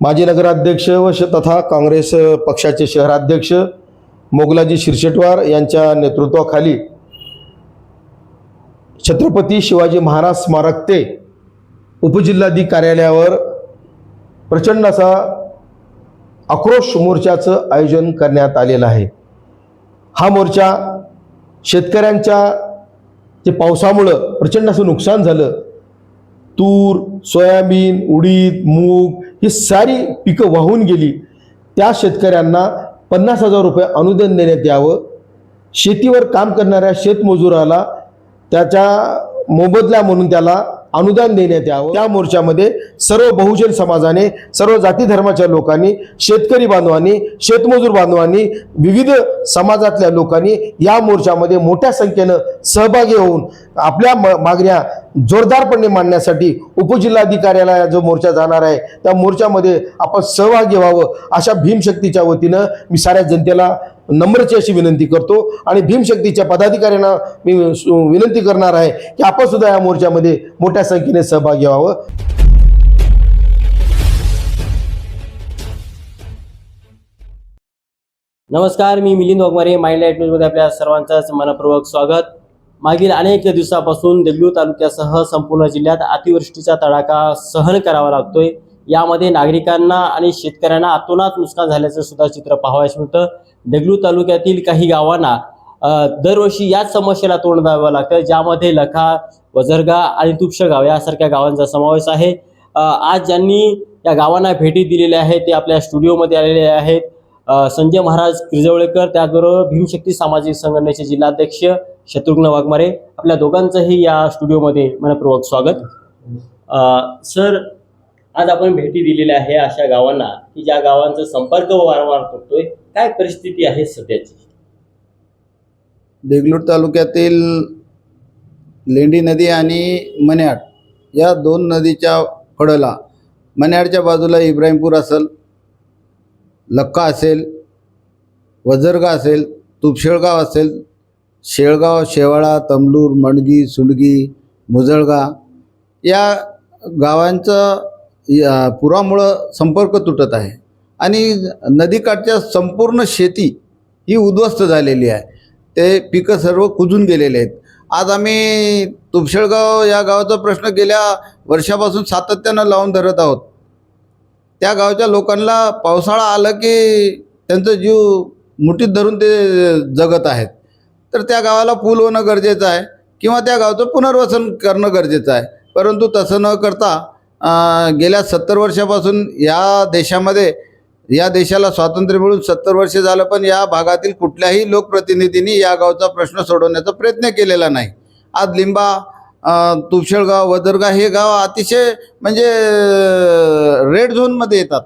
माजी नगराध्यक्ष व तथा काँग्रेस पक्षाचे शहराध्यक्ष मोगलाजी शिरशेटवार यांच्या नेतृत्वाखाली छत्रपती शिवाजी महाराज स्मारक ते उपजिल्हाधिकारी कार्यालयावर प्रचंड असा आक्रोश मोर्चाचं आयोजन करण्यात आलेलं आहे. हा मोर्चा शेतकऱ्यांच्या ते पावसामुळं प्रचंड असं नुकसान झालं. तूर सोयाबीन उडीद मूग ही सारी पिकं वाहून गेली. त्या शेतकऱ्यांना पन्नास हजार रुपये अनुदान देण्यात यावं. शेतीवर काम करणाऱ्या शेतमजुराला त्याच्या मोबदला म्हणून त्याला अनुदान देण्यात यावं. त्या मोर्चामध्ये सर्व बहुजन समाजाने सर्व जाती धर्माच्या लोकांनी शेतकरी बांधवांनी शेतमजूर बांधवांनी विविध समाजातल्या लोकांनी या मोर्चामध्ये मोठ्या संख्येनं सहभागी होऊन आपल्या म- मागण्या जोरदारपणे मांडण्यासाठी उपजिल्हाधिकाऱ्याला जो मोर्चा जाणार आहे त्या मोर्चामध्ये आपण सहभागी व्हावं अशा भीमशक्तीच्या वतीनं मी साऱ्या जनतेला नम्रची अशी विनंती करतो. आणि भीमशक्तीच्या पदाधिकाऱ्यांना मी सु- विनंती करणार आहे की आपण सुद्धा या मोर्चामध्ये मोठ्या संख्येने सहभागी व्हावं. नमस्कार मी मिलिंद वाघमारे माइंड लाइट न्यूजमध्ये आपल्या सर्वांचं मनपूर्वक स्वागत. मागील अनेक दिवसापासून देगलूर तालुक्यासह संपूर्ण जिल्ह्यात अतिवृष्टीचा तडाखा सहन करावा लागतोय. यामध्ये नागरिकांना आणि शेतकऱ्यांना अतोनात नुकसान झाल्याचं सुद्धा चित्र पाहावयास मिळतं. देगलू तालुक्यातील काही गावांना दरवर्षी याच समस्येला तोंड द्यावं लागतं. ज्यामध्ये लखा वझरगा आणि तुपशगाव यासारख्या गावांचा समावेश आहे. आज ज्यांनी या गावांना भेटी दिलेल्या आहेत ते आपल्या स्टुडिओमध्ये आलेले आहेत. संजय महाराज किरजवळेकर त्याचबरोबर भीमशक्ती सामाजिक संघटनेचे जिल्हाध्यक्ष शत्रुघ्न वाघमारे. आपल्या दोघांचंही या स्टुडिओमध्ये मनपूर्वक स्वागत. सर आज आपण भेटी दिलेल्या आहे अशा गावांना की ज्या गावांचा संपर्क वारंवार तुटतोय काय परिस्थिती आहे सध्याची? देगलूर तालुक्यातील लेंडी नदी आणि मन्याड या दोन नदीच्या फळला मन्याडच्या बाजूला इब्राहिमपूर असेल लक्का असेल वजरगा असेल तुपशेळगाव असेल शेळगाव शेवाळा तमलूर मणगी सुंडगी मुजळगा या गावांचं या पुरामुळं संपर्क तुटत आहे. आणि नदीकाठच्या संपूर्ण शेती ही उद्ध्वस्त झालेली आहे. ते पिकं सर्व कुजून गेलेले आहेत. आज आम्ही तुपशेळगाव या गावाचा प्रश्न गेल्या वर्षापासून सातत्यानं लावून धरत आहोत. त्या गावच्या लोकांना पावसाळा आलं की त्यांचा जीव मुठीत धरून ते जगत आहेत. तर त्या गावाला पूल होणं गरजेचं आहे किंवा त्या गावचं पुनर्वसन करणं गरजेचं आहे. परंतु तसं न करता गेल्या सत्तर वर्षापासून या देशामध्ये या देशाला स्वातंत्र्य मिळून सत्तर वर्ष झालं पण या भागातील कुठल्याही लोकप्रतिनिधींनी या गावचा प्रश्न सोडवण्याचा प्रयत्न केलेला नाही. आज लिंबा तुपशळगाव वदरगा वदरगाव हे गाव अतिशय म्हणजे रेड झोनमध्ये येतात.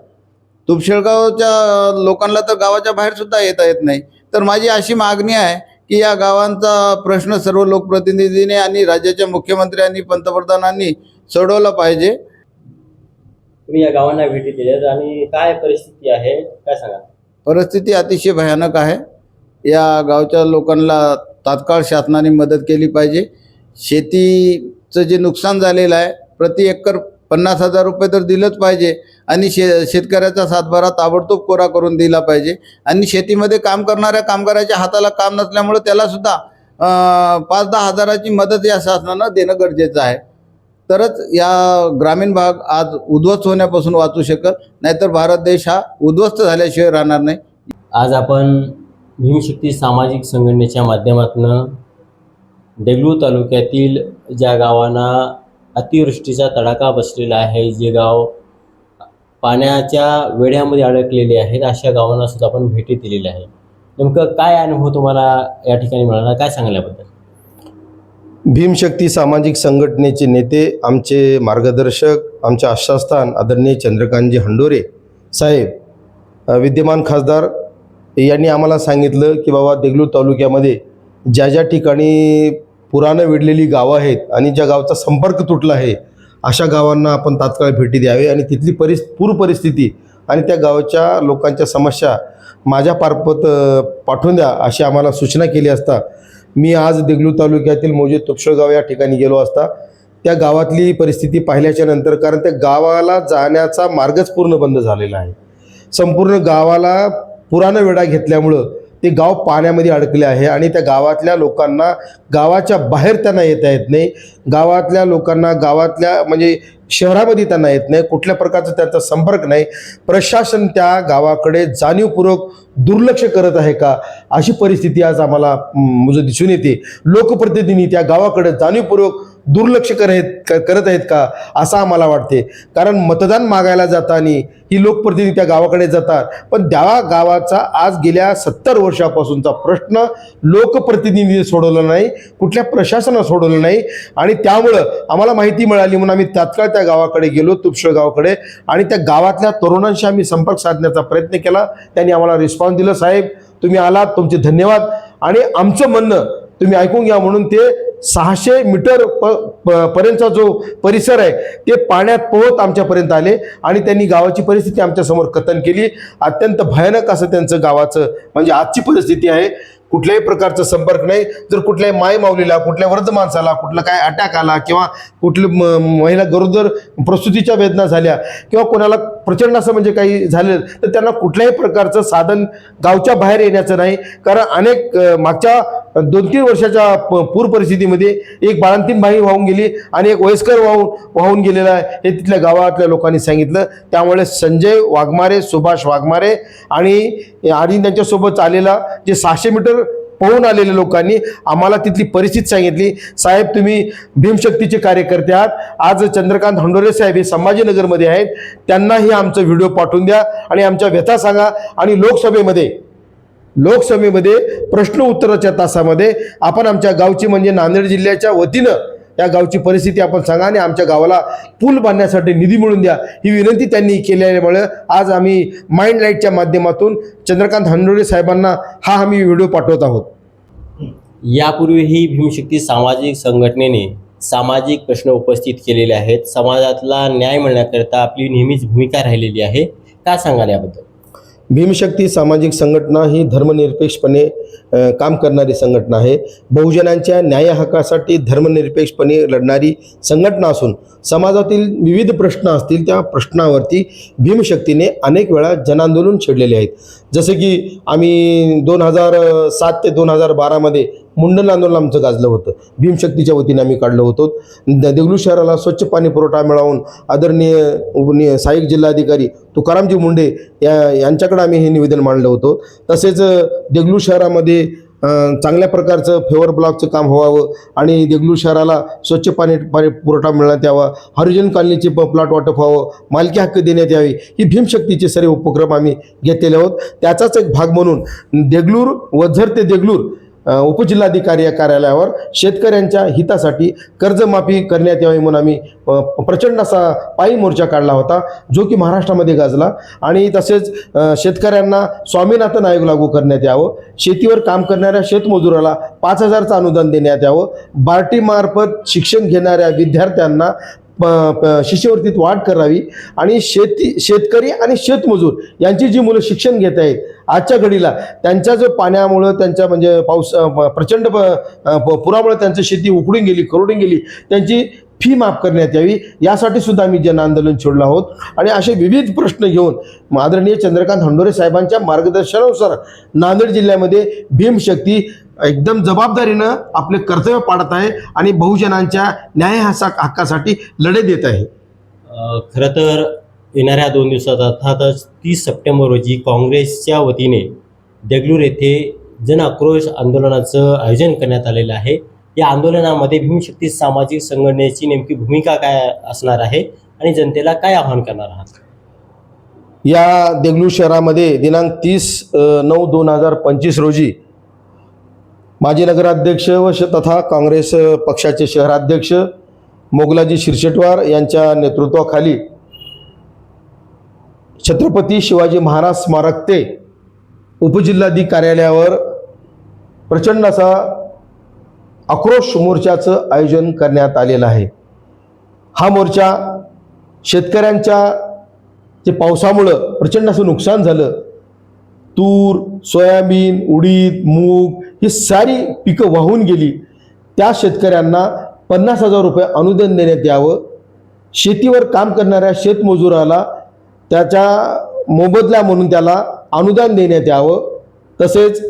तुपशळगावच्या लोकांना तर गावाच्या बाहेरसुद्धा येता येत नाही. तर माझी अशी मागणी आहे की या गावांचा प्रश्न सर्व लोकप्रतिनिधींनी आणि राज्याच्या मुख्यमंत्र्यांनी पंतप्रधानांनी सोडवला पाहिजे. तुम्ही या गावांना भेटी दिल्यात आणि काय परिस्थिती आहे काय सांगा परिस्थिती अतिशय भयानक आहे. या गावच्या लोकांना तात्काळ शासनाने मदत केली पाहिजे. शेतीचं जे नुकसान झालेलं आहे प्रति एकर पन्नास हजार रुपये तर दिलंच पाहिजे आणि शे शेतकऱ्याचा सातबारा ताबडतोब कोरा करून दिला पाहिजे. आणि शेतीमध्ये काम करणाऱ्या कामगाराच्या हाताला काम नसल्यामुळं त्यालासुद्धा पाच दहा हजाराची मदत या शासनानं देणं गरजेचं आहे. तरच या ग्रामीण भाग आज उद्ध्वस्त होण्यापासून वाचू शकत नाहीतर भारत देश हा उद्ध्वस्त झाल्याशिवाय राहणार नाही. आज आपण भीमशक्ती सामाजिक संघटनेच्या माध्यमातून देगलूर तालुक्यातील ज्या गावांना अतिवृष्टीचा तडाखा बसलेला आहे जे गाव पाण्याच्या वेढ्यामध्ये अडकलेले आहेत अशा गावांना सुद्धा आपण भेटी दिलेल्या आहे नेमकं काय अनुभव तुम्हाला या ठिकाणी मिळाला? काय सांगल्याबद्दल भीमशक्ती सामाजिक संघटनेचे नेते आमचे मार्गदर्शक आमचे आशास्थान आदरणीय चंद्रकांतजी हंडोरे साहेब विद्यमान खासदार यांनी आम्हाला सांगितलं की बाबा देगलूर तालुक्यामध्ये ज्या ज्या ठिकाणी पुरानं विडलेली गावं आहेत आणि ज्या गावचा संपर्क तुटला आहे अशा गावांना आपण तात्काळ भेटी द्यावे आणि तिथली परिस पूर परिस्थिती आणि त्या गावच्या लोकांच्या समस्या माझ्या पारपत पाठवून द्या अशी आम्हाला सूचना केली असता मी आज देगलूर तालुक्यातील मोजे तुपशळगाव या ठिकाणी गेलो असता त्या गावातली परिस्थिती पाहिल्याच्या नंतर कारण त्या गावाला जाण्याचा मार्गच पूर्ण बंद झालेला आहे. संपूर्ण गावाला पुरानं वेढा घेतल्यामुळं ते गाव पाण्यामध्ये अडकले आहे आणि त्या गावातल्या लोकांना गावाच्या बाहेर त्यांना येता येत नाही. गावातल्या लोकांना गावातल्या म्हणजे शहरामध्ये त्यांना येत नाही कुठल्या प्रकारचा त्यांचा संपर्क नाही. प्रशासन त्या गावाकडे जाणीवपूर्वक दुर्लक्ष करत आहे का? अशी परिस्थिती आज आम्हाला म्हणजे दिसून येते. लोकप्रतिनिधी त्या गावाकडे जाणीवपूर्वक दुर्लक्ष करत करत आहेत का? असं आम्हाला वाटते. कारण मतदान मागायला जाताना ही लोकप्रतिनिधी त्या गावाकडे जातात. पण त्या गावाचा आज गेल्या सत्तर वर्षापासूनचा प्रश्न लोकप्रतिनिधी सोडवला नाही कुठल्या प्रशासनानं सोडवलं नाही. आणि त्यामुळं आम्हाला माहिती मिळाली म्हणून आम्ही तात्काळ त्या गावाकडे गेलो तुपशळ गावाकडे. आणि त्या गावातल्या तरुणांशी आम्ही संपर्क साधण्याचा प्रयत्न केला. त्यांनी आम्हाला रिस्पॉन्स दिलं साहेब तुम्ही आलात तुमचे धन्यवाद. आणि आमचं म्हणणं तुम्ही ऐकून घ्या म्हणून ते सहाशे मीटर प प- पर्यंतचा जो परिसर आहे ते पाण्यात पोहत आमच्यापर्यंत आले आणि त्यांनी गावाची परिस्थिती आमच्यासमोर कथन केली. अत्यंत भयानक असं त्यांचं गावाचं म्हणजे आजची परिस्थिती आहे. कुठल्याही प्रकारचा संपर्क नाही. जर कुठल्याही माय माऊलीला कुठल्या वृद्ध माणसाला कुठला काय अटॅक आला किंवा कुठली म- महिला गरोदर प्रसूतीच्या वेदना झाल्या किंवा कोणाला प्रचंड असं म्हणजे काही झालं तर त्यांना कुठल्याही प्रकारचं साधन गावच्या बाहेर येण्याचं नाही. कारण अनेक मागच्या दोन तीन वर्षाच्या प- पूर परिस्थितीमध्ये एक बाळंतीन बाई वाहून गेली आणि एक वयस्कर वाहून वाहून गेलेला आहे. हे तिथल्या गावातल्या लोकांनी सांगितलं. त्यामुळे संजय वाघमारे सुभाष वाघमारे आणि आणि त्यांच्यासोबत आलेला जे सहाशे मीटर पळून आलेल्या लोकांनी आम्हाला तिथली परिस्थिती सांगितली. साहेब तुम्ही भीमशक्तीचे कार्यकर्ते आहात. आज चंद्रकांत हंडोरे साहेब हे संभाजीनगरमध्ये आहेत. त्यांनाही आमचं व्हिडिओ पाठवून द्या आणि आमच्या व्यथा सांगा. आणि लोकसभेमध्ये लोकसभेमध्ये प्रश्न उत्तराच्या तासामध्ये आपण आमच्या गावची म्हणजे नांदेड जिल्ह्याच्या वतीनं या गावची परिस्थिती आपण सांगा आणि आमच्या गावाला पूल बांधण्यासाठी निधी मिळून द्या. ही विनंती त्यांनी केल्यामुळे आज आम्ही माइंड लाईटच्या माध्यमातून चंद्रकांत हंडोळे साहेबांना हा आम्ही व्हिडिओ पाठवत आहोत. यापूर्वीही भीमशक्ती सामाजिक संघटनेने सामाजिक प्रश्न उपस्थित केलेले आहेत. समाजातला न्याय मिळण्याकरिता आपली नेहमीच भूमिका राहिलेली आहे. का सांगाल याबद्दल? भीमशक्ती सामाजिक संघटना ही धर्मनिरपेक्षपणे काम करणारी संघटना आहे. बहुजनांच्या न्याय हक्कासाठी धर्मनिरपेक्षपणे लढणारी संघटना असून समाजातील विविध प्रश्न असतील त्या प्रश्नावरती भीमशक्तीने अनेक वेळा जनांदोलन छेडलेले आहेत. जसे की आम्ही दोन हजार सात ते दोन हजार बारामध्ये मुंडन आंदोलन आमचं गाजलं होतं. भीमशक्तीच्या वतीने आम्ही काढलं होतो. द- देगलूर शहराला स्वच्छ पाणी पुरवठा मिळवून आदरणीय सहाय्यक जिल्हाधिकारी तुकारामजी मुंडे या यांच्याकडे आम्ही हे निवेदन मांडलं होतं. तसेच देगलू देगलूर शहरामध्ये चांगल्या प्रकारचं फेवर ब्लॉकचं काम व्हावं आणि देगलूर शहराला स्वच्छ पाणी पाणी पुरवठा मिळण्यात यावा. हरिजन कॉलनीचे प प्लॉट वाटप व्हावं. मालकी हक्क देण्यात यावी ही भीमशक्तीचे सर्व उपक्रम आम्ही घेतलेले आहोत. त्याचाच एक भाग म्हणून देगलूर वझर ते देगलूर उपजिल्हाधिकारी कार्यालयावर शेतकऱ्यांच्या हितासाठी कर्जमाफी करण्यात यावी म्हणून आम्ही प्रचंड असा पायी मोर्चा काढला होता जो की महाराष्ट्रामध्ये गाजला. आणि तसेच शेतकऱ्यांना स्वामीनाथन आयोग लागू करण्यात यावं शेतीवर काम करणाऱ्या शेतमजुराला पाच हजारचं अनुदान देण्यात यावं बार्टीमार्फत शिक्षण घेणाऱ्या विद्यार्थ्यांना शिष्यवृत्तीत वाढ करावी आणि शेती शेतकरी आणि शेतमजूर यांची जी मुलं शिक्षण घेत आहेत आजच्या घडीला त्यांच्या जो पाण्यामुळं त्यांच्या म्हणजे पाऊस प्रचंड प- पुरामुळं पुरामुळे त्यांची शेती उकडून गेली करोडून गेली त्यांची फी माफ करण्यात यावी यासाठी सुद्धा आम्ही जन आंदोलन छोडलं आहोत. आणि असे विविध प्रश्न घेऊन आदरणीय चंद्रकांत हंडोरे साहेबांच्या मार्गदर्शनानुसार नांदेड जिल्ह्यामध्ये भीमशक्ती एकदम जबाबदारीनं आपले कर्तव्य पाडत आहे आणि बहुजनांच्या न्याय हक्कासाठी लढे देत आहे. अ, खरं तर येणाऱ्या दोन दिवसात अर्थातच तीस सप्टेंबर रोजी काँग्रेसच्या वतीने देगलूर येथे जन आक्रोश आंदोलनाचं आयोजन करण्यात आलेलं आहे. या आंदोलनामध्ये भीमशक्ती सामाजिक संघटनेची नेमकी भूमिका काय असणार आहे आणि जनतेला काय आवाहन करणार आहात? या देगलूर शहरामध्ये दिनांक तीस नऊ दोन हजार पंचवीस रोजी माजी नगराध्यक्ष व तथा काँग्रेस पक्षाचे शहराध्यक्ष मोगलाजी शिरशेटवार यांच्या नेतृत्वाखाली छत्रपती शिवाजी महाराज स्मारक ते उपजिल्हाधिकारी कार्यालयावर प्रचंड असा आक्रोश मोर्चाचं आयोजन करण्यात आलेलं आहे. हा मोर्चा शेतकऱ्यांच्या जे पावसामुळं प्रचंड असं नुकसान झालं तूर सोयाबीन उडीद मूग ही सारी पिकं वाहून गेली. त्या शेतकऱ्यांना पन्नास हजार रुपये अनुदान देण्यात यावं. शेतीवर काम करणाऱ्या शेतमजुराला त्याच्या मोबदला म्हणून त्याला अनुदान देण्यात यावं. तसेच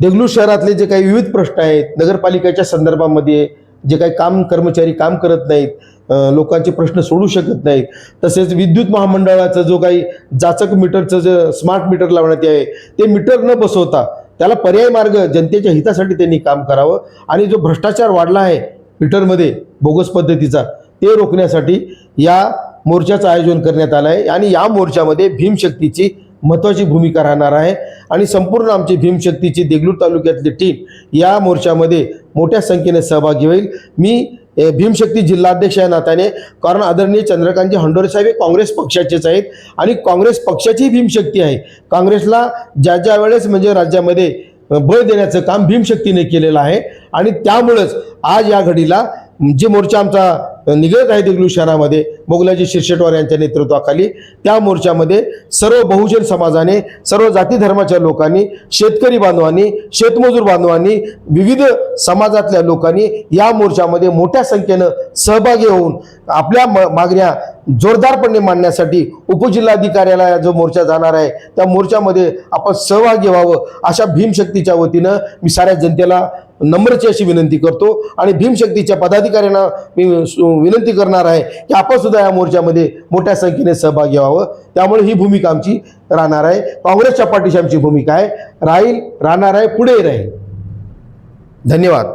देगलूर शहरातले जे काही विविध प्रश्न आहेत नगरपालिकेच्या संदर्भामध्ये जे काही काम कर्मचारी काम करत नाहीत लोकांचे प्रश्न सोडू शकत नाहीत तसेच विद्युत महामंडळाचं जो काही जाचक मीटरचं जे स्मार्ट मीटर लावण्यात आहे ते मीटर न बसवता त्याला पर्याय मार्ग जनतेच्या हितासाठी त्यांनी काम करावं आणि जो भ्रष्टाचार वाढला आहे मीटरमध्ये बोगस पद्धतीचा ते रोखण्यासाठी या मोर्चाचं आयोजन करण्यात आलं आहे आणि या मोर्चामध्ये भीमशक्तीची महत्त्वाची भूमिका राहणार आहे. आणि संपूर्ण आमची भीमशक्तीची देगलूर तालुक्यातली टीम या मोर्चामध्ये मोठ्या संख्येने सहभागी होईल. मी भीमशक्ती जिल्हाध्यक्ष या नात्याने कारण आदरणीय चंद्रकांतजी हंडोरे साहेब हे काँग्रेस पक्षाचेच आहेत आणि काँग्रेस पक्षाची भीमशक्ती आहे. काँग्रेसला ज्या ज्या वेळेस म्हणजे राज्यामध्ये बळ देण्याचं काम भीमशक्तीने केलेलं आहे आणि त्यामुळंच आज या घडीला जे मोर्चा आमचा निघत आहे देगलूर शहरामध्ये मोगलाजी शिरशेटवार यांच्या नेतृत्वाखाली त्या मोर्चामध्ये सर्व बहुजन समाजाने सर्व जाती धर्माच्या लोकांनी शेतकरी बांधवांनी शेतमजूर बांधवांनी विविध समाजातल्या लोकांनी या मोर्चामध्ये मोठ्या संख्येनं सहभागी होऊन आपल्या म- मागण्या जोरदारपणे मांडण्यासाठी उपजिल्हाधिकाऱ्याला जो मोर्चा जाणार आहे त्या मोर्चामध्ये आपण सहभागी व्हावं अशा भीमशक्तीच्या वतीनं मी साऱ्या जनतेला नम्रची अशी विनंती करतो. आणि भीमशक्तीच्या पदाधिकाऱ्यांना मी विनंती करणार आहे की आपण सुद्धा या मोर्चामध्ये मोठ्या संख्येने सहभागी व्हावं. त्यामुळे ही भूमिका आमची राहणार आहे. काँग्रेसच्या पाठीशी आमची भूमिका आहे. राहील राहणार आहे पुढेही राहील. धन्यवाद.